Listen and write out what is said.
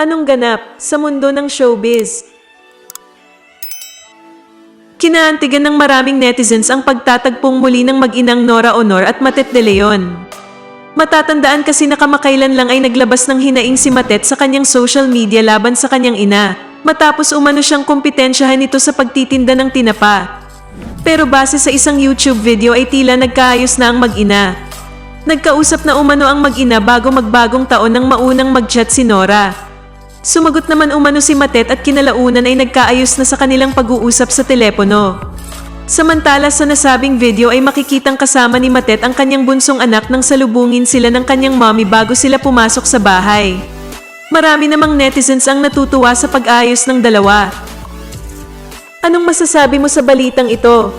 Anong ganap sa mundo ng showbiz? Kinaantigan ng maraming netizens ang pagtatagpong muli ng mag-inang Nora Honor at Matet de Leon. Matatandaan kasi na kamakailan lang ay naglabas ng hinaing si Matet sa kanyang social media laban sa kanyang ina, matapos umano siyang kompetensyahan nito sa pagtitinda ng tinapa. Pero base sa isang YouTube video ay tila nagkaayos na ang mag-ina. Nagkausap na umano ang mag-ina bago magbagong taon nang maunang mag-chat si Nora. Sumagot naman umano si Matet at kinalaunan ay nagkaayos na sa kanilang pag-uusap sa telepono. Samantala sa nasabing video ay makikitang kasama ni Matet ang kanyang bunsong anak nang salubungin sila ng kanyang mommy bago sila pumasok sa bahay. Marami namang netizens ang natutuwa sa pag-ayos ng dalawa. Anong masasabi mo sa balitang ito?